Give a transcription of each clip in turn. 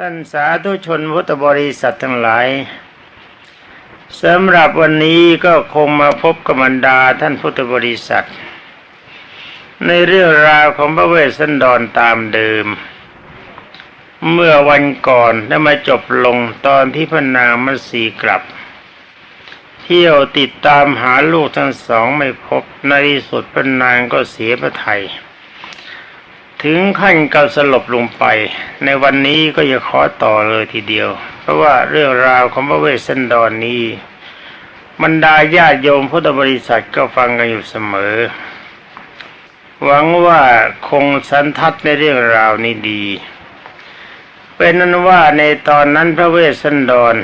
ท่านสาธุชนพุทธบริษัททั้งหลายสำหรับวันนี้ก็คงมาพบกับบรรดาท่านพุทธบริษัท ในเรื่องราวของพระเวสสันดรตามเดิม เมื่อวันก่อนได้มาจบลงตอนที่พระนางมัสีกลับ เที่ยวติดตามหาลูกทั้งสองไม่พบในที่สุดพระนางก็เสียพระไทย ถึงขั้นกับสลบลงไป ในวันนี้ก็จะขอต่อเลยทีเดียว เพราะว่าเรื่องราวของพระเวสสันดรนนี้บรรดาญาติโยมพุทธบริษัทก็ฟังกันอยู่เสมอ หวังว่าคงสันทัดในเรื่องราวนี้ดี เป็นนั้นว่าในตอนนั้นพระเวสสันดร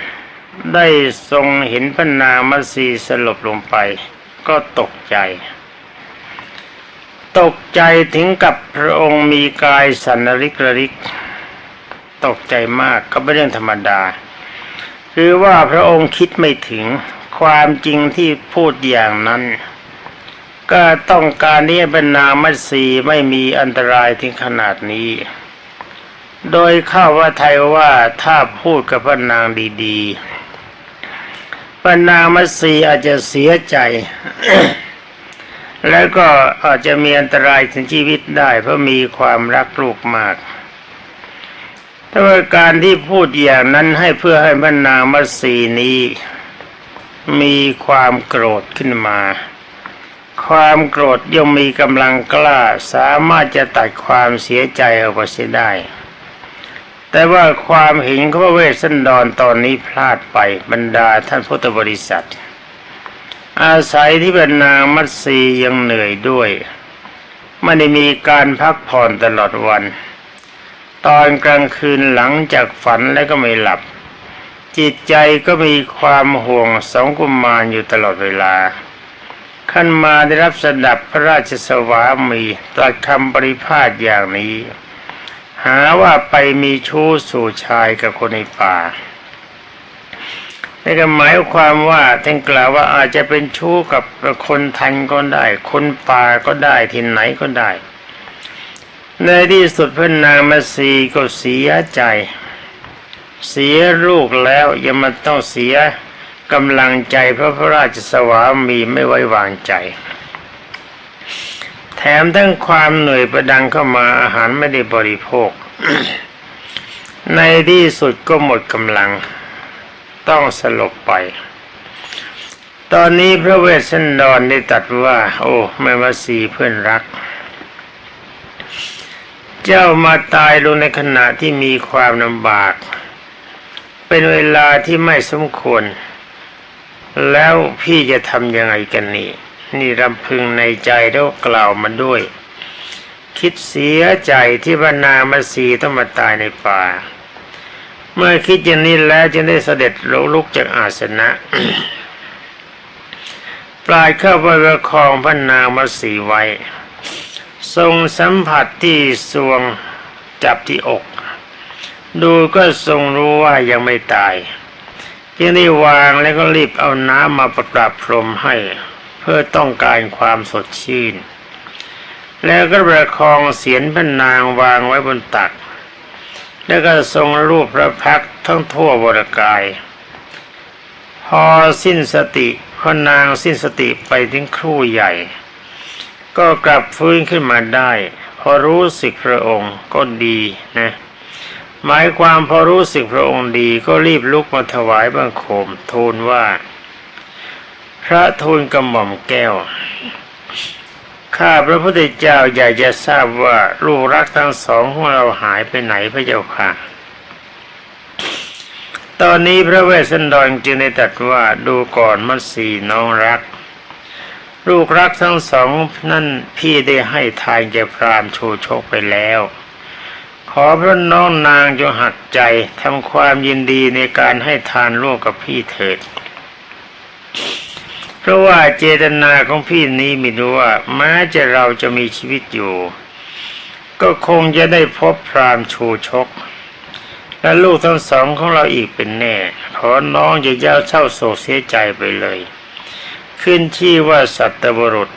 ได้ทรงเห็นพระนางมัสีสลบลงไป ก็ตกใจ ตกใจถึงกับพระองค์มีกายสันริกระริก ตกใจมากก็เป็นเรื่องธรรมดา คือว่าพระองค์คิดไม่ถึงความจริงที่พูดอย่างนั้น ก็ต้องการนี้เป็นนางมัตสีไม่มีอันตรายถึงขนาดนี้ โดยข้าว่าไทยว่าถ้าพูดกับพระนางดีๆพระนางมัตสีอาจจะเสียใจ แล้วก็อาจจะมีอันตรายถึงชีวิตได้ เพราะมีความรักลูกมากแต่ว่าการที่พูดอย่างนั้นให้เพื่อให้พระนางมัสีนี้ มีความโกรธขึ้นมา ความโกรธย่อมมีกำลังกล้าสามารถจะตัดความเสียใจออกไปเสียได้ แต่ว่าความเห็นของพระเวสสันดรตอนนี้พลาดไปบรรดาท่านพุทธบริษัท อาศัยที่เป็นนางมัตสียังเหนื่อยด้วยไม่ได้มีการพักผ่อนตลอดวัน ตอนกลางคืนหลังจากฝันแล้วก็ไม่หลับ จิตใจก็มีความห่วงสองกุมารอยู่ตลอดเวลา ขั้นมาได้รับสดับพระราชสวามีตรัสคำปริพาทอย่างนี้ หาว่าไปมีชู้สู่ชายกับคนในป่า นี่ก็หมายความว่าท่านกล่าวว่าอาจจะเป็นชู้กับคนทันก็ได้ คนป่าก็ได้ที่ไหนก็ได้ ในที่สุดพระนางมาสีก็เสียใจ เสียลูกแล้วยังมันต้องเสียกำลังใจพระพระราชสวามีไม่ไว้วางใจ แถมทั้งความเหนื่อยประดังเข้ามาอาหารไม่ได้บริโภค ในที่สุดก็หมดกำลัง ต้องสลบไป ตอนนี้พระเวสสันดรได้ตรัสว่า โอ้แม่มาสีเพื่อนรัก เจ้ามาตายลงในขณะที่มีความลำบาก เป็นเวลาที่ไม่สมควร แล้วพี่จะทำยังไงกันนี่นี่รำพึงในใจแล้วกล่าวมาด้วย คิดเสียใจที่บรรนามาสีต้องมาตายในป่า เมื่อคิดอย่างนี้แล้วจึงได้เสด็จลุกจากอาสนะ ปลายเข้าไปประคองพระนางมาสีไว้ ทรงสัมผัสที่สวงจับที่อก ดูก็ทรงรู้ว่ายังไม่ตายจึงได้วางแล้วก็รีบเอาน้ำมาประปรับพรมให้ เพื่อต้องการความสดชื่น แล้วก็ประคองเสียนพระนางวางไว้บนตัก แล้วก็ทรงรูปพระพักทั้งทั่วบรกาย พอสิ้นสติพระนางสิ้นสติไปถึงครู่ใหญ่ ก็กลับฟื้นขึ้นมาได้ พอรู้สึกพระองค์ก็ดีนะหมายความพอรู้สึกพระองค์ดีก็รีบลุกมาถวายบังคมทูลว่า พระทูลกระหม่อมแก้ว ข้าพระพุทธเจ้าอยากจะทราบว่าลูกรักทั้งสองของเราหายไปไหนพระเจ้าค่ะ ตอนนี้พระเวสสันดรจึงได้ตรัสว่าดูก่อนมัตสีน้องรัก ลูกรักทั้งสองนั่นพี่ได้ให้ทานแก่พรามโชโชคไปแล้ว ขอพระน้องนางจงหักใจทำความยินดีในการให้ทานร่วมกับพี่เถิด เพราะว่าเจตนาของพี่นี้มีรู้ว่าแม้จะเราจะมีชีวิตอยู่ ก็คงจะได้พบพรามชูชก และลูกทั้งสองของเราอีกเป็นแน่ ขอน้องอย่าเย้าเศร้าโศกเสียใจไปเลย ขึ้นชื่ว่าสัตบุรุษ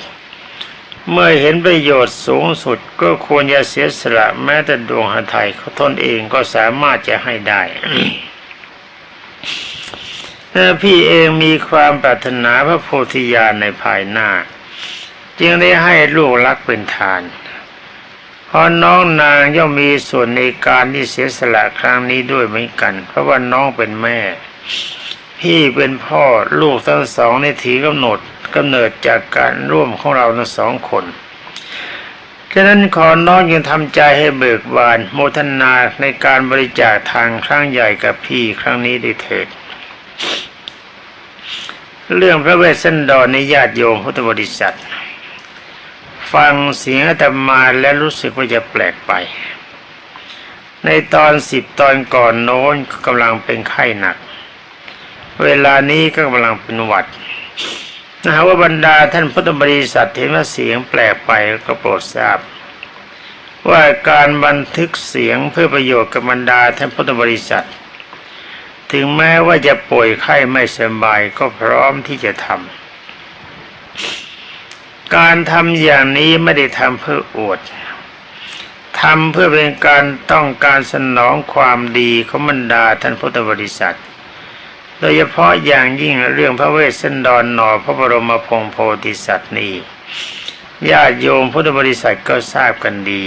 เมื่อเห็นประโยชน์สูงสุดก็ควรจะเสียสละแม้แต่ดวงหทัยเขาตนเองก็สามารถจะให้ได้ เมื่อพี่เองมีความปรารถนาพระโพธิญาณในภายหน้า จึงได้ให้ลูกรักเป็นทาน เพราะน้องนางย่อมมีส่วนในการที่เสียสละครั้งนี้ด้วยเหมือนกัน เพราะว่าน้องเป็นแม่ พี่เป็นพ่อลูกทั้งสองในถือกำหนดกำเนิดจากการร่วมของเราทั้งสองคนฉะนั้นขอน้องยังทำใจให้เบิกบาน โมทนาในการบริจาคทางครั้งใหญ่กับพี่ครั้งนี้ด้วยเถิด เรื่องพระเวสสันดรในญาติโยมพุทธบริษัท ฟังเสียงอาตมาและรู้สึกว่าจะแปลกไป ในตอนสิบตอนก่อนโน้นกำลังเป็นไข้หนัก เวลานี้ก็กำลังเป็นหวัดนะฮะว่าบรรดาท่านพุทธบริษัทเห็นว่าเสียงแปลกไปก็โปรดทราบ ว่าการบันทึกเสียงเพื่อประโยชน์กับบรรดาท่านพุทธบริษัท ถึงแม้ว่าจะป่วยไข้ไม่สบายก็พร้อมที่จะทำการทำอย่างนี้ไม่ได้ทำเพื่ออวดทำเพื่อเป็นการต้องการสนองความดีของบรรดาท่านพุทธบริษัท โดยเฉพาะอย่างยิ่งเรื่องพระเวสสันดรหนอพระบรมพงศโพธิสัตว์นี้ญาติโยมพุทธบริษัทก็ทราบกันดี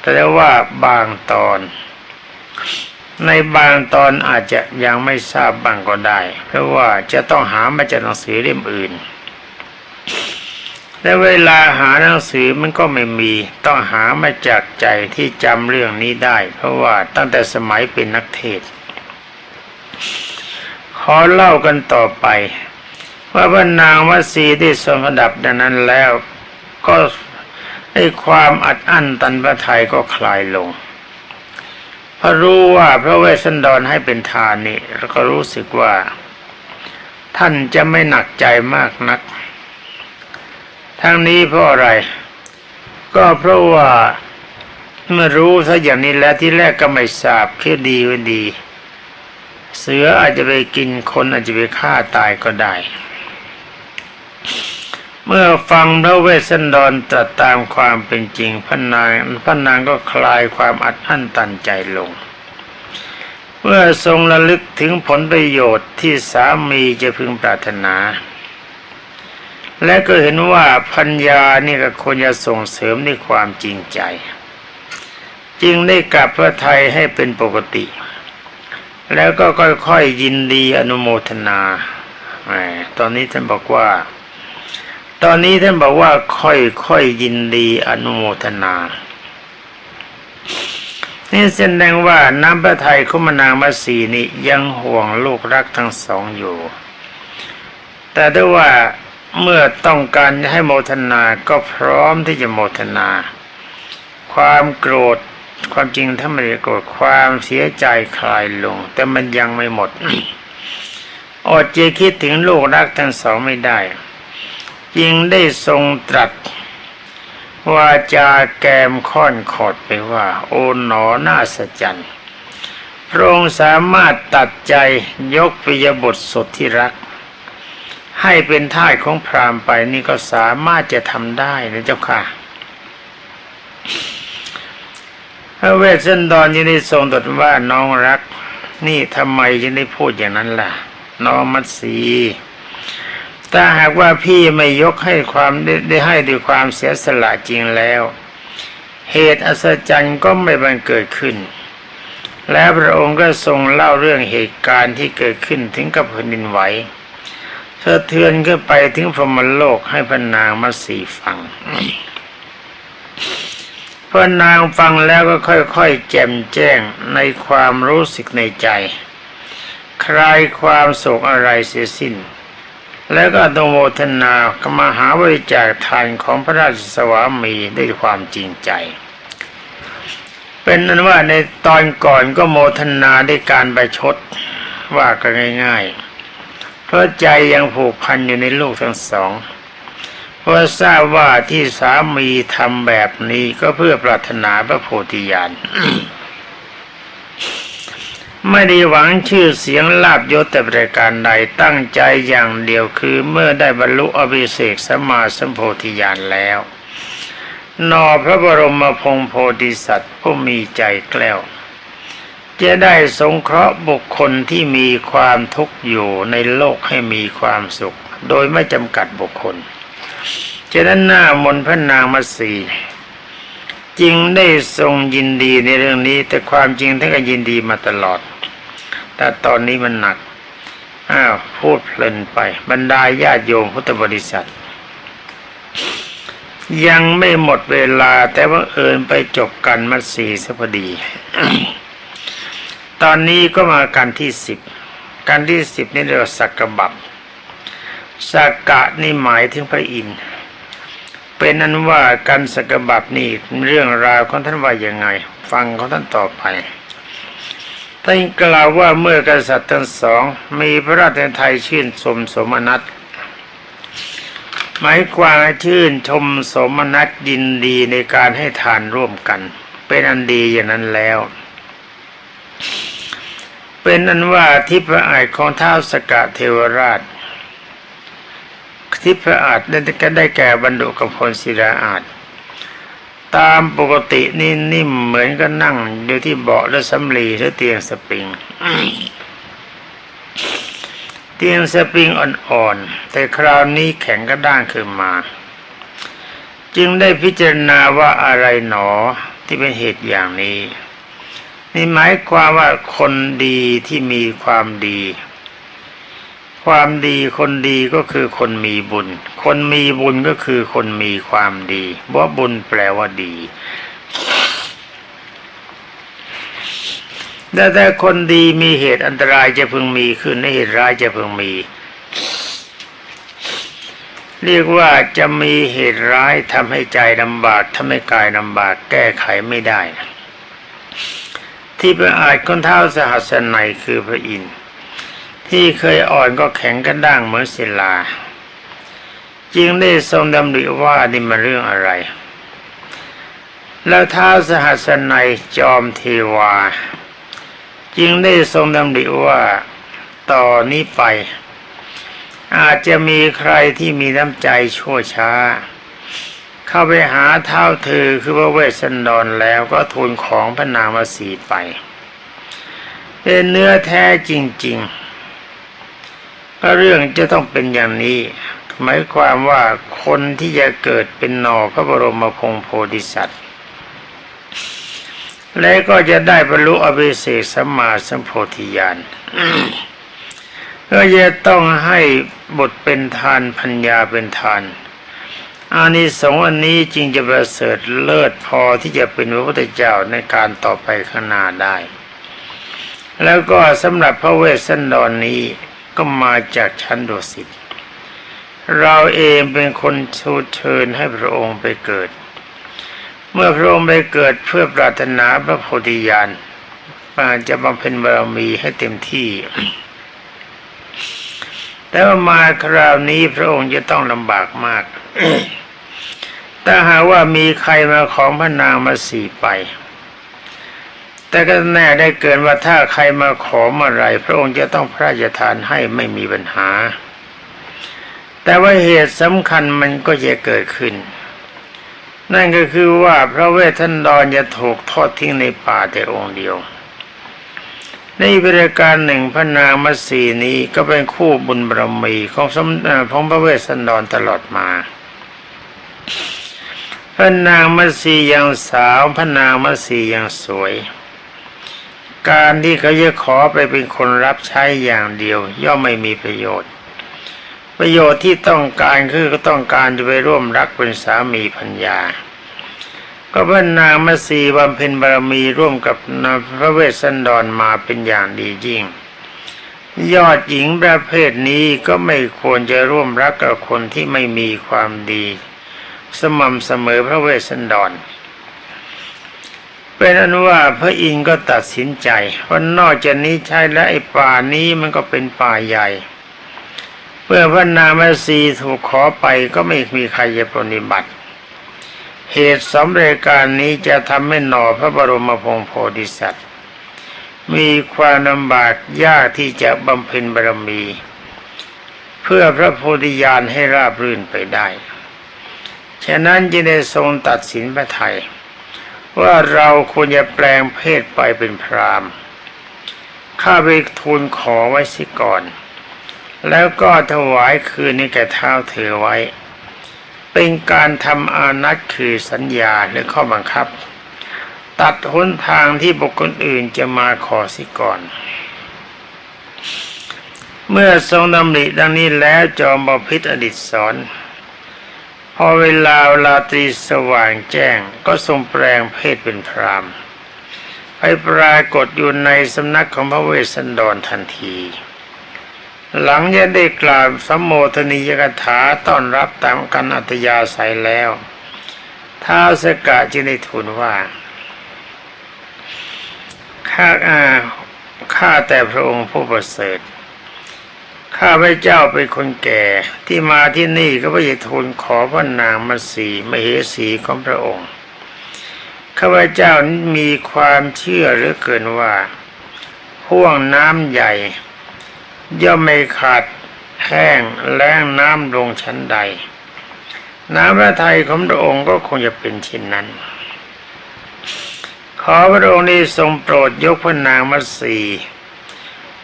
แต่ว่าบางตอน ในบางตอนอาจจะยังไม่ทราบบ้างก็ได้ เพราะว่าจะต้องหามาจากหนังสือเล่มอื่นและเวลาหาหนังสือมันก็ไม่มี ต้องหามาจากใจที่จำเรื่องนี้ได้ เพราะว่าตั้งแต่สมัยเป็นนักเทศ ขอเล่ากันต่อไป ว่าพระนางวัสีได้ทรงระดับดังนั้นแล้ว ก็ให้ความอัดอั้นตันพระไทยก็คลายลง พราะรู้ว่าพระเวสสันดรให้เป็นทานนี่แล้วก็รู้สึกว่า ท่านจะไม่หนักใจมากนัก ทั้งนี้เพราะอะไร ก็เพราะว่าเมื่อรู้ซะอย่างนี้แล้วที่แรกก็ไม่ทราบแค่ดีว่าดี เสืออาจจะไปกินคนอาจจะไปฆ่าตายก็ได้ เมื่อฟังพระเวสสันดรตรัสตามความเป็นจริงพระนางพระนางก็คลายความอัดอั้นตันใจลง เมื่อทรงระลึกถึงผลประโยชน์ที่สามีจะพึงปรารถนา และก็เห็นว่าพัญญานี่ก็ควรจะส่งเสริมในความจริงใจ จึงได้กลับพระไทยให้เป็นปกติ แล้วก็ค่อยๆยยินดีอนุโมทนาตอนนี้ท่านบอกว่า ตอนนี้ท่านบอกว่าค่อยๆยินดีอนุโมทนา นี่แสดงว่าน้ำพระทัยคุมนางมาสีนี่ยังห่วงลูกรักทั้งสองอยู่ แต่ด้วยว่าเมื่อต้องการให้โมทนาก็พร้อมที่จะโมทนา ความโกรธความจริงถ้าไม่ได้โกรธความเสียใจคลายลง แต่มันยังไม่หมดอดจคิดถึงลูกรักทั้งสองไม่ได้ จึงได้ทรงตรัสวาจาแกมค่อนขอดไปว่า โอ๋หนอน่าสจันพระองค์สามารถตัดใจยกปิยบทสดที่รัก ให้เป็นท่ายของพรามไปนี่ก็สามารถจะทำได้นะเจ้าค่ะพระเวสสันดรยังได้ทรงตรัสว่าน้องรัก นี่ทำไมยังได้พูดอย่างนั้นล่ะ น้องมัตสี ถ้าหากว่าพี่ไม่ยกให้ความได้ไดให้ด้วยความเสียสละจริงแล้ว เหตุอัศจรรย์ก็ไม่บังเกิดขึ้น และพระองค์ก็ทรงเล่าเรื่องเหตุการณ์ที่เกิดขึ้นถึงกับแผ่นดินไหวสะเทือนขึ้นไปถึงพรหมโลกให้พระนางมาสีฟังพระนางฟังแล้วก็ค่อยๆแจ่มแจ้งในความรู้สึกในใจ คลายความโศกอะไรเสียสิ้น แล้วก็อนุโมทนากมหาบริจาคทานของพระราชสวามีด้วยความจริงใจ เป็นนั้นว่าในตอนก่อนก็โมทนาด้วยการไปชดว่ากันง่ายๆ เพราะใจยังผูกพันอยู่ในลูกทั้งสองเพราะทราบว่าที่สามีทำแบบนี้ก็เพื่อปรารถนาพระโพธิญาณ ไม่ได้หวังชื่อเสียงลาบยศแต่ประการใดตั้งใจอย่างเดียวคือเมื่อได้บรรลุอภิเศกสมาสัมโพธิญาณแล้ว นอพระบรมพงโพธิสัตว์ผู้มีใจแกล้ว จะได้สงเคราะห์บุคคลที่มีความทุกข์อยู่ในโลกให้มีความสุข โดยไม่จำกัดบุคคลฉะนั้นหน้ามนพระนางมาสีจึงได้ทรงยินดีในเรื่องนี้ แต่ความจริงท่านก็ยินดีมาตลอด แต่ตอนนี้มันหนัก อ้าวพูดเพลินไป บรรดาญาติโยมพุทธบริษัท ยังไม่หมดเวลา แต่ว่าเอิญไปจบกันมาสีสพอดี ตอนนี้ก็มาการที่สิบการที่สิบนี่เรียกว่าสักกบับสักกะนี่หมายถึงพระอินทร์เป็นนั้นว่าการสักกบับนี่เรื่องราวของท่านว่ายังไง ฟังของท่านต่อไป ท่านกล่าวว่าเมื่อกษัตริย์ทั้งสอง มีพระราชทยชื่นชมสมนัตหมายความว่าชื่นชมสมนัตยินดีในการให้ทานร่วมกัน เป็นอันดีอย่างนั้นแล้ว เป็นอันว่าทิพระอายของเท้าสกะเทวราช ทิพระอาจได้แก่บรรดุกับพลศิราอาจ ตามปกตินี่นิ่มเหมือนก็นั่งอยู่ที่เบาะและสำลีหรือเตียงสปริง เตียงสปริงอ่อนๆ แต่คราวนี้แข็งกระด้างขึ้นมา จึงได้พิจารณาว่าอะไรหนอที่เป็นเหตุอย่างนี้ นี่หมายความว่าคนดีที่มีความดี ความดีคนดีก็คือคนมีบุญ คนมีบุญก็คือคนมีความดีเพราะบุญแปลว่าดีแต่แต่คนดีมีเหตุอันตรายจะพึงมีขึ้นในเหตุร้ายจะพึงมี เรียกว่าจะมีเหตุร้ายทำให้ใจลำบากทำให้กายลำบากแก้ไขไม่ได้ ที่พระอาจคนเท้าสหัสนัยคือพระอินทร์ ที่เคยอ่อนก็แข็งกระด้างเหมือนศิลา จึงได้ทรงดำริว่านี่มันเรื่องอะไร แล้วเท้าสหัสนัยจอมเทวา จึงได้ทรงดำริว่าต่อนนี้ไป อาจจะมีใครที่มีน้ำใจชั่วช้า เข้าไปหาเท้าเธอคือพระเวสสันดรแล้วก็ทูลของพระนางมาสีไปเป็นเนื้อแท้จริง ๆ เรื่องจะต้องเป็นอย่างนี้ หมายความว่าคนที่จะเกิดเป็นหนอพระบรมพงโพธิสัตว์ และก็จะได้บรรลุอภิเศษสัมมาสัมโพธิญาณก็จะต้องให้บทเป็นทานพัญญาเป็นทานอานิสงส์อันนี้จึงจะประเสริฐเลิศพอที่จะเป็นพระพุทธเจ้าในการต่อไปข้างหน้าได้ แล้วก็สำหรับพระเวสสันดรนนี้ ก็มาจากชั้นดุสิตเราเองเป็นคนชูเชิญให้พระองค์ไปเกิด เมื่อพระองค์ไปเกิดเพื่อปรารถนาพระโพธิญาณจะบำเพ็ญบารมีให้เต็มที่ แต่ว่ามาคราวนี้พระองค์จะต้องลำบากมาก ถ้าหากว่ามีใครมาของพระนางมาสีไป แต่ก็แน่ได้เกินว่าถ้าใครมาขอเมื่อไรพระองค์จะต้องพระราชทานให้ไม่มีปัญหา แต่ว่าเหตุสำคัญมันก็จะเกิดขึ้น นั่นก็คือว่าพระเวททันดรจะถูกทอดทิ้งในป่าแต่องค์เดียว ในบริการหนึ่งพระนางมัสีนี้ก็เป็นคู่บุญบารมีของสมของพระเวสสันดรตลอดมาพระนางมัสียังสาวพระนางมัสียังสวย การที่เขาจะขอไปเป็นคนรับใช้อย่างเดียว ย่อมไม่มีประโยชน์ ประโยชน์ที่ต้องการคือก็ต้องการจะไปร่วมรักเป็นสามีพัญญา ก็พระนางมัสีบำเพ็ญบารมีร่วมกับพระเวสสันดรมาเป็นอย่างดียิ่ง ยอดหญิงประเภทนี้ก็ไม่ควรจะร่วมรักกับคนที่ไม่มีความดี สม่ำเสมอพระเวสสันดร เป็นอนุว่าพระอินทร์ก็ตัดสินใจว่านอกจากนี้ใช่และไอ้ป่านี้มันก็เป็นป่าใหญ่เมื่อพระนางมาสีถูกขอไปก็ไม่มีใครจะปฏิบัติ เหตุสำเร็จการนี้จะทำให้หน่อพระบรมพงศ์โพธิสัตว์ มีความลำบากยากที่จะบำเพ็ญบารมี เพื่อพระโพธิญาณให้ราบรื่นไปได้ ฉะนั้นจึงได้ทรงตัดสินพระไทย ว่าเราควรจะแปลงเพศไปเป็นพราหมณ์ข้าไปทูลขอไว้สิก่อน แล้วก็ถวายคืนนี้แก่เท้าเธอไว้ เป็นการทำอานัตคือสัญญาหรือข้อบังคับ ตัดหนทางที่บุคคลอื่นจะมาขอสิก่อน เมื่อทรงดำริดังนี้แล้วจอมบพิษอดิศสอน อเวลาลาตรีสว่างแจ้งก็ทรงแปลงเพศเป็นพรามไปปรากฏอยู่ในสำนักของพระเวสสันดรทันที หลังจะได้กล่าวสัมโมทนียกถาต้อนรับตามกันอัตยาศัยแล้วท้าวสกะจึงได้ทูลว่าข้าอาข้าแต่พระองค์ผู้ประเสริฐ ข้าพระเจ้าเป็นคนแก่ที่มาที่นี่ก็เพื่อจะทูลขอพระนางมาสีมเหสีของพระองค์ข้าพเจ้ามีความเชื่อเหลือเกินว่าห่วงน้ำใหญ่ ย่อมไม่ขาดแห้งแล้งน้ำลงชั้นใด น้ำพระทัยของพระองค์ก็คงจะเป็นเช่นนั้น ขอพระองค์นี้ทรงโปรดยกพระนางมัตสี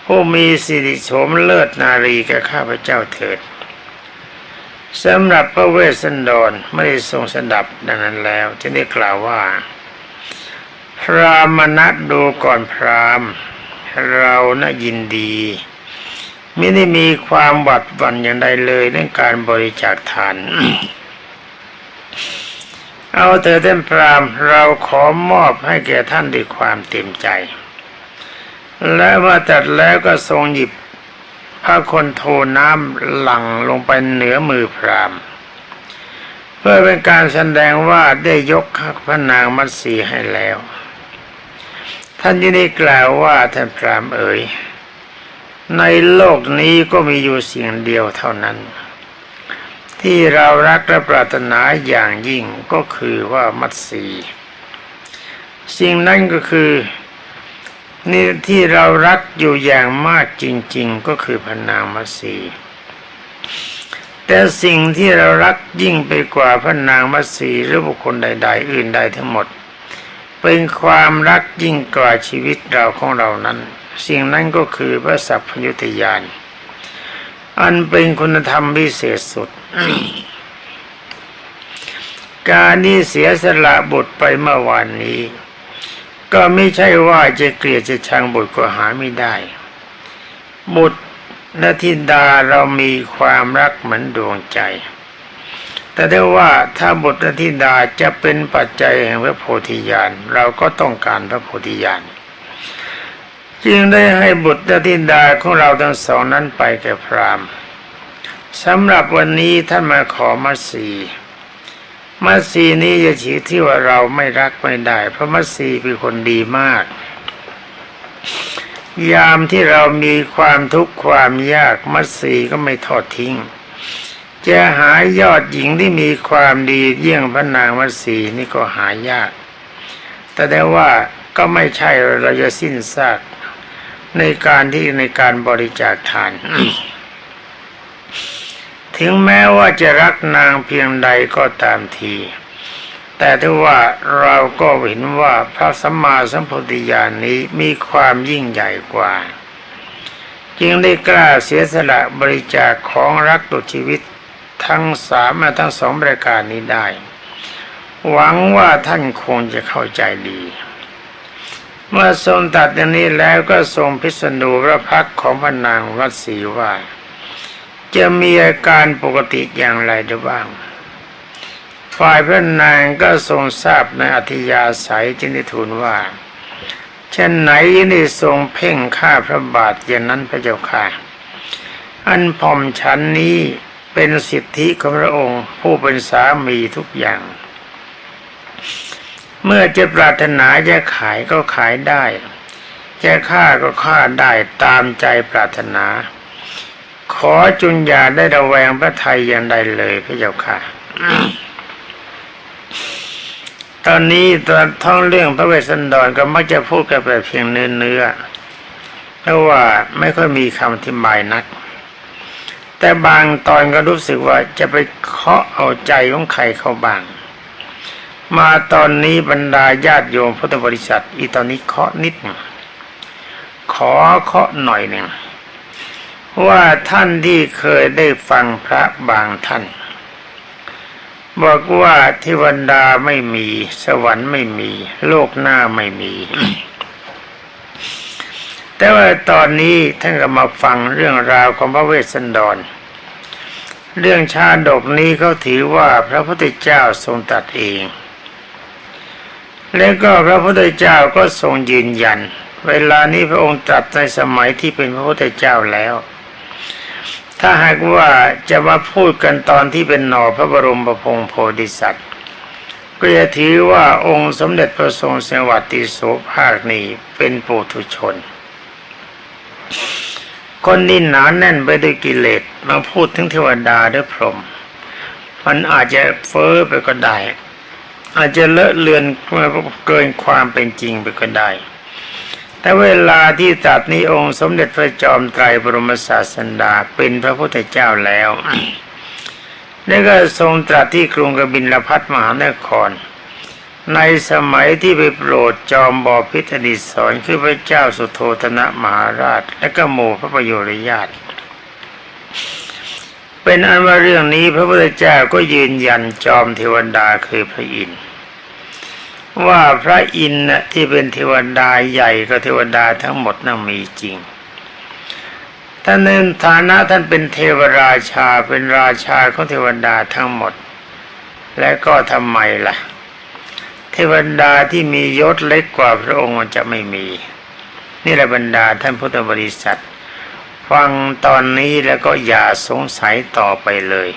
ผู้มีสิริโฉมเลิศนารีแก่ข้าพเจ้าเถิดสำหรับพระเวสสันดรไม่ได้ทรงสดับดังนั้นแล้วจึงได้กล่าวว่า พรามนัดดูก่อนพรามเราน่ะยินดี ไม่ได้มีความหวัดหวั่นอย่างใดเลยเรื่องการบริจาคทาน เอาเถิดท่านพรามเราขอมอบให้แก่ท่านด้วยความเต็มใจ และเมื่อตัดแล้วก็ทรงหยิบพระคนโทน้ำหลั่งลงไปเหนือมือพรามเพื่อเป็นการแสดงว่าได้ยกพระนางมัตสีให้แล้ว ท่านยังได้กล่าวว่าท่านพรามเอ๋ยในโลกนี้ก็มีอยู่สิ่งเดียวเท่านั้น ที่เรารักและปรารถนาอย่างยิ่งก็คือว่ามัตสีสิ่งนั้นก็คือ นี่ที่เรารักอยู่อย่างมากจริง ๆ ก็คือพระนางมัสี แต่สิ่งที่เรารักยิ่งไปกว่าพระนางมัสีหรือบุคคลใด ๆ อื่นใดทั้งหมด เป็นความรักยิ่งกว่าชีวิตเราของเรานั้น สิ่งนั้นก็คือพระสัพพยุตยาน อันเป็นคุณธรรมพิเศษสุด การนี้เสียสละบุตรไปเมื่อวานนี้ ก็ไม่ใช่ว่าจะเกลียดจะชังบุตรก็หาไม่ได้ บุตรและธิดาเรามีความรักเหมือนดวงใจ แต่ได้ว่าถ้าบุตรและธิดาจะเป็นปัจจัยแห่งพระโพธิญาณเราก็ต้องการพระโพธิญาณจึงได้ให้บุตรและธิดาของเราทั้งสองนั้นไปแก่พราหมณ์สำหรับวันนี้ท่านมาขอมาสี มาสีนี้จะชี้ที่ว่าเราไม่รักไม่ได้ เพราะมาสีเป็นคนดีมาก ยามที่เรามีความทุกข์ความยากมัตสีก็ไม่ทอดทิ้ง จะหายอดหญิงที่มีความดีเยี่ยงพระนางมัตสีนี่ก็หายาก แต่ได้ว่าก็ไม่ใช่เราจะสิ้นซากในการที่ในการบริจาคทาน ถึงแม้ว่าจะรักนางเพียงใดก็ตามที แต่ถ้าว่าเราก็เห็นว่าพระสัมมาสัมพุทธญาณนี้มีความยิ่งใหญ่กว่า จึงได้กล้าเสียสละบริจาคของรักตัวชีวิตทั้งสามและทั้งสองบริการนี้ได้ หวังว่าท่านคงจะเข้าใจดี เมื่อทรงตัดอย่างนี้แล้วก็ทรงพิษณุพระพักของพระนางวัดศรีว่า จะมีอาการปกติอย่างไรได้บ้าง ฝ่ายพระนางก็ทรงทราบในอัธยาศัยจึงได้ทูลว่าเช่นไหนได้ทรงเพ่งข้าพระบาทอย่างนั้นพระเจ้าค่ะ อันผ่อมฉันนี้เป็นสิทธิของพระองค์ผู้เป็นสามีทุกอย่าง เมื่อจะปรารถนาจะขายก็ขายได้ จะฆ่าก็ฆ่าได้ตามใจปรารถนา ขอจุนยาได้ระแวงพระไทยอย่างใดเลยพระเจ้าค่ะตอนนี้ตอนท่องเรื่องพระเวสสันดรก็มักจะพูดกันแบบเพียงเนื้อเนื้อเพราะว่าไม่ค่อยมีคำอธิบายนัก แต่บางตอนก็รู้สึกว่าจะไปเคาะเอาใจของใครเข้าบ้าง มาตอนนี้บรรดาญาติโยมพุทธบริษัท อีตอนนี้เคาะนิดหนึ่งขอเคาะหน่อยหนึ่ง ว่าท่านที่เคยได้ฟังพระบางท่าน บอกว่าเทวดาไม่มี สวรรค์ไม่มี โลกหน้าไม่มี แต่ว่าตอนนี้ท่านก็มาฟังเรื่องราวของพระเวสสันดร เรื่องชาดกนี้เขาถือว่าพระพุทธเจ้าทรงตัดเอง แล้วก็พระพุทธเจ้าก็ทรงยืนยันเวลานี้พระองค์ตรัสในสมัยที่เป็นพระพุทธเจ้าแล้ว ถ้าหากว่าจะมาพูดกันตอนที่เป็นหน่อพระบรมประพงศ์โพธิสัตว์ก็จะถือว่าองค์สมเด็จพระทรงสวัสดิโสภาคนี้เป็นปุถุชน คนที่หนาแน่นไปด้วยกิเลสมาพูดถึงเทวดาหรือพรหมมันอาจจะเฟ้อไปก็ได้ อาจจะเลอะเลือนเกินความเป็นจริงไปก็ได้ แต่เวลาที่ตรัสนี้องค์สมเด็จพระจอมไตรบรมศาสดาเป็นพระพุทธเจ้าแล้วแล้ก็ทรงตรัสที่กรุงกบิลพัทมหานคร ในสมัยที่ไปโปรดจอมบอพิษอดิศรคือพระเจ้าสุโธธนะมหาราช และก็โมพระประโยชน์ญาติเป็นอันว่าเรื่องนี้พระพุทธเจ้าก็ยืนยันจอมเทวดาคือพระอินทร์ ว่าพระอินทร์ที่เป็นเทวดาใหญ่ก็เทวดาทั้งหมดนั่นมีจริงท่านในฐานะท่านเป็นเทวราชาเป็นราชาของเทวดาทั้งหมด และก็ทำไมล่ะ เทวดาที่มียศเล็กกว่าพระองค์จะไม่มี นี่แหละบรรดาท่านพุทธบริษัท ฟังตอนนี้แล้วก็อย่าสงสัยต่อไปเลย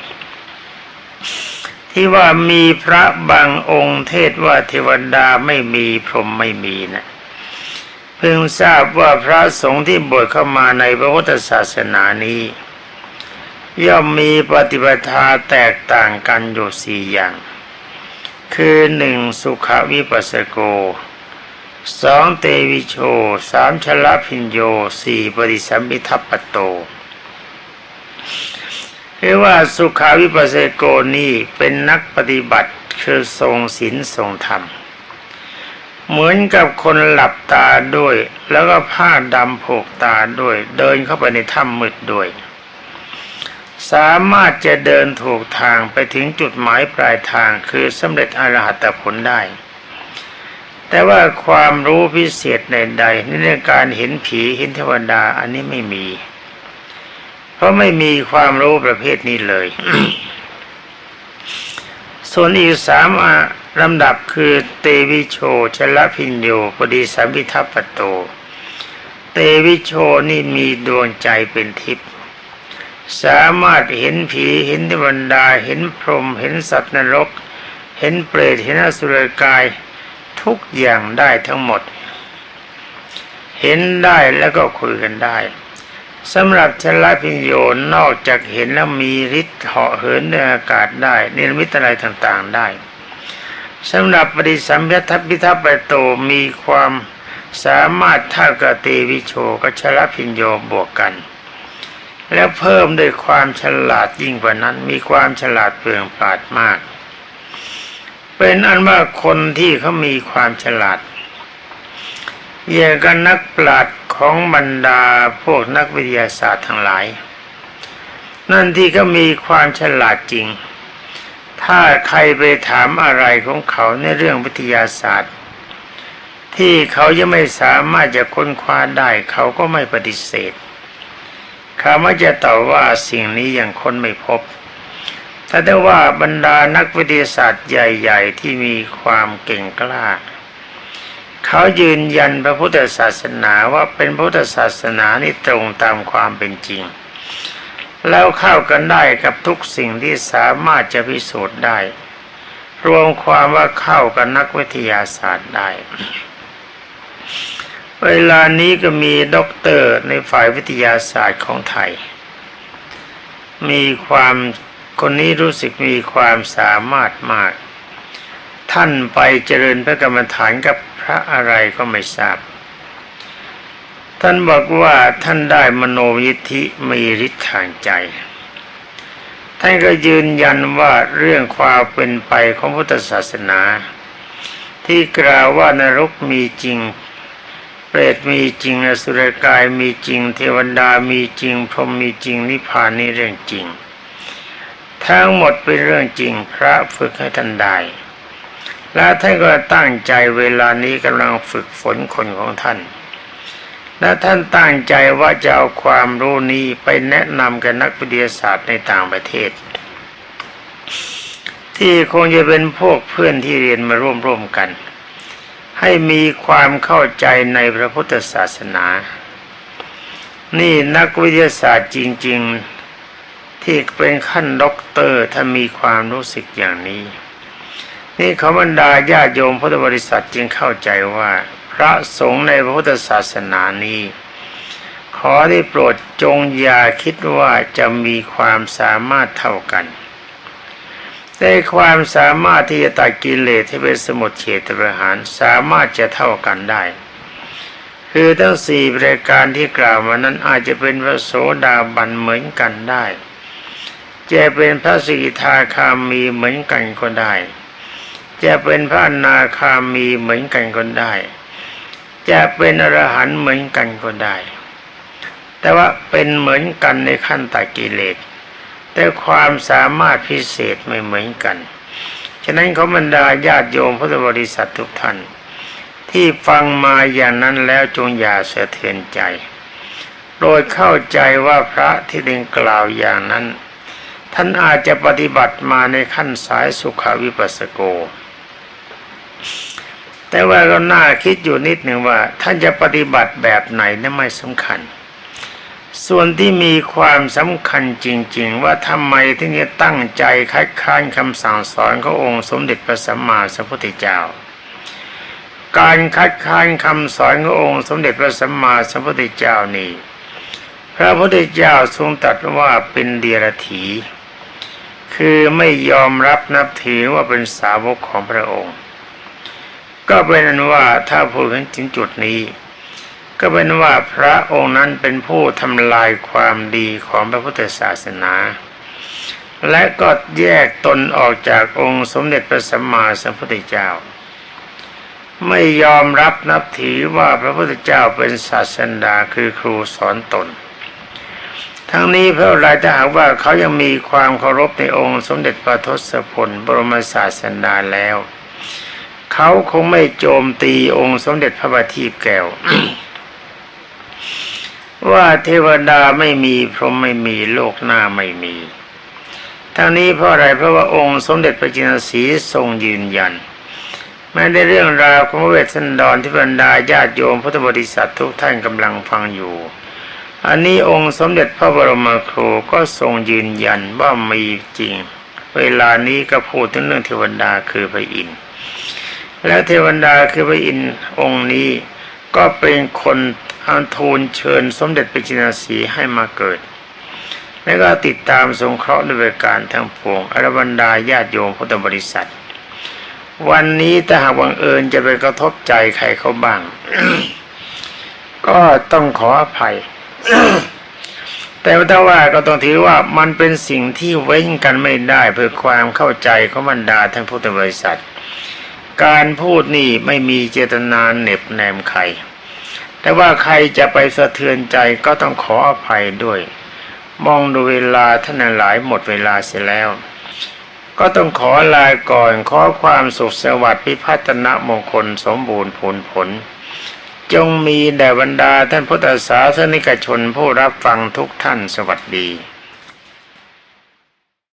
ที่ว่ามีพระบางองค์เทศว่าเทวดาไม่มีพรหมไม่มีนะเพิ่งทราบว่าพระสงฆ์ที่บวชเข้ามาในพระพุทธศาสนานี้ ย่อมมีปฏิปทาแตกต่างกันอยู่สี่อย่าง คือหนึ่งสุขวิปัสสโกสองเตวิโชสามชลพิญโยสี่ปฏิสัมพิทัปปโต เรียกว่าสุขาวิปัสสโกนี่เป็นนักปฏิบัติคือทรงศีลทรงธรรม เหมือนกับคนหลับตาด้วย แล้วก็ผ้าดำผูกตาด้วย เดินเข้าไปในถ้ำมืดด้วย สามารถจะเดินถูกทางไปถึงจุดหมายปลายทางคือสำเร็จอรหัตผลได้ แต่ว่าความรู้พิเศษใดๆในเรื่องการเห็นผีเห็นเทวดาอันนี้ไม่มี เพราะไม่มีความรู้ประเภทนี้เลย ส่วนอีกสามลำดับคือเตวิโชชลพิญโยปดีสัมพิทัปปโต เตวิโชนี่มีดวงใจเป็นทิพย์สามารถเห็นผีเห็นเทวดาเห็นพรหมเห็นสัตว์นรก เห็นเปรตเห็นอสุรกายทุกอย่างได้ทั้งหมด เห็นได้แล้วก็คุยกันได้ สำหรับชลพิญโยนอกจากเห็นแล้วมีฤทธิ์เหาะเหินในอากาศได้นิรมิตอะไรต่างๆได้สำหรับปฏิสัมพัทธพิทัปปโตมีความสามารถท่ากับเตวิโชกับชลพิญโยบวกกัน แล้วเพิ่มด้วยความฉลาดยิ่งกว่านั้นมีความฉลาดเปลืองปราดมาก เป็นอันว่าคนที่เขามีความฉลาดอย่างกับนักปราชญ์ ของบรรดาพวกนักวิทยาศาสตร์ทั้งหลาย นั่นที่เขามีความฉลาดจริง ถ้าใครไปถามอะไรของเขาในเรื่องวิทยาศาสตร์ ที่เขายังไม่สามารถจะค้นคว้าได้เขาก็ไม่ปฏิเสธเขาไม่จะตอบว่าสิ่งนี้ยังค้นไม่พบแต่ได้ว่าบรรดานักวิทยาศาสตร์ใหญ่ ๆ ที่มีความเก่งกล้า เขายืนยันพระพุทธศาสนาว่าเป็นพุทธศาสนานี่ตรงตามความเป็นจริง แล้วเข้ากันได้กับทุกสิ่งที่สามารถจะพิสูจน์ได้ รวมความว่าเข้ากับนักวิทยาศาสตร์ได้ เวลานี้ก็มีด็อกเตอร์ในฝ่ายวิทยาศาสตร์ของไทย มีความคนนี้รู้สึกมีความสามารถมาก ท่านไปเจริญพระกรรมฐานกับ ระอะไรก็ไม่ทราบ ท่านบอกว่าท่านได้มโนยิทธิมีฤทธิ์ทางใจ ท่านก็ยืนยันว่าเรื่องความเป็นไปของพุทธศาสนา ที่กล่าวว่านรกมีจริงเปรตมีจริงอสุรกายมีจริง เทวดามีจริง พรหมมีจริงนิพพานนี่เรื่องจริง ทั้งหมดเป็นเรื่องจริงพระฝึกให้ท่านได้ และท่านก็ตั้งใจเวลานี้กำลังฝึกฝนคนของท่าน และท่านตั้งใจว่าจะเอาความรู้นี้ไปแนะนำกับนักวิทยาศาสตร์ในต่างประเทศ ที่คงจะเป็นพวกเพื่อนที่เรียนมาร่วมๆกัน ให้มีความเข้าใจในพระพุทธศาสนา นี่นักวิทยาศาสตร์จริง ๆ ที่เป็นขั้นด็อกเตอร์ถ้ามีความรู้สึกอย่างนี้ นี่ขบรรดาญาโยมพุทธบริษัทจึงเข้าใจว่า พระสงฆ์ในพระพุทธศาสนานี้ ขอได้โปรดจงอย่าคิดว่าจะมีความสามารถเท่ากันแต่ความสามารถที่จะตัดกิเลสที่เป็นสมุทเฉตประหารสามารถจะเท่ากันได้ คือทั้งสี่บริการที่กล่าวมานั้นอาจจะเป็นพระโสดาบันเหมือนกันได้ จะเป็นพระสกิทาคามีเหมือนกันก็ได้ จะเป็นพระอนาคามีเหมือนกันก็ได้ จะเป็นอรหันต์เหมือนกันก็ได้ แต่ว่าเป็นเหมือนกันในขั้นตัดกิเลส แต่ความสามารถพิเศษไม่เหมือนกัน ฉะนั้นเขาบรรดาญาติโยมพุทธบริษัททุกท่าน ที่ฟังมาอย่างนั้นแล้วจงอย่าเสะเทือนใจ โดยเข้าใจว่าพระที่ได้กล่าวอย่างนั้นท่านอาจจะปฏิบัติมาในขั้นสายสุขวิปัสสโก แต่ว่าก็น่าคิดอยู่นิดหนึ่งว่า ท่านจะปฏิบัติแบบไหนนั่นไม่สำคัญ ส่วนที่มีความสำคัญจริง ๆ ว่าทำไมที่จะตั้งใจคัดค้านคำสั่งสอนขององค์สมเด็จพระสัมมาสัมพุทธเจ้า การคัดค้านคำสอนขององค์สมเด็จพระสัมมาสัมพุทธเจ้านี่พระพุทธเจ้าทรงตรัสว่าเป็นเดียรถีคือไม่ยอมรับนับถือว่าเป็นสาวกของพระองค์ ก็เป็นนั้นว่าถ้าพูดถึงจุดนี้ ก็เป็นว่าพระองค์นั้นเป็นผู้ทำลายความดีของพระพุทธศาสนา และก็แยกตนออกจากองค์สมเด็จพระสัมมาสัมพุทธเจ้า ไม่ยอมรับนับถือว่าพระพุทธเจ้าเป็นศาสดาคือครูสอนตนทั้งนี้เพราะอะไรถ้าหากว่าเขายังมีความเคารพในองค์สมเด็จพระทศพลบรมศาสดาแล้ว เขาคงไม่โจมตีองค์สมเด็จพระบัณฑิตแก้ว ว่าเทวดาไม่มีพรหมไม่มีโลกหน้าไม่มี ทั้งนี้เพราะอะไรเพราะว่าองค์สมเด็จพระจินสีทรงยืนยันแม้ในเรื่องราวของเวสสันดรที่บรรดาญาติโยมพุทธบริษัททุกท่านกำลังฟังอยู่ อันนี้องค์สมเด็จพระบรมครูก็ทรงยืนยันว่ามีจริง เวลานี้ก็พูดถึงเรื่องเทวดาคือพระอินทร์ แล้วเทวดาคือพระอินทร์องค์นี้ ก็เป็นคนอันทูลเชิญสมเด็จพระจินสีให้มาเกิด แล้วก็ติดตามสงเคราะห์ด้วยการทั้งปวงอรบรรดาญาติโยมพุทธบริษัท วันนี้ถ้าหากบังเอิญจะไปกระทบใจใครเขาบ้าง ก็ต้องขออภัย แต่ถ้าว่าก็ต้องถือว่ามันเป็นสิ่งที่เว้นกันไม่ได้เพื่อความเข้าใจของบรรดาทั้งพุทธบริษัท การพูดนี่ไม่มีเจตนาเหน็บแนมใคร แต่ว่าใครจะไปสะเทือนใจก็ต้องขออภัยด้วย มองดูเวลาท่านหลายหมดเวลาเสียแล้ว ก็ต้องขอลาก่อนขอความสุขสวัสดิ์พิพัฒนมงคลสมบูรณ์ผลผล จงมีแด่บรรดาท่านพุทธศาสนิกชนผู้รับฟังทุกท่านสวัสดี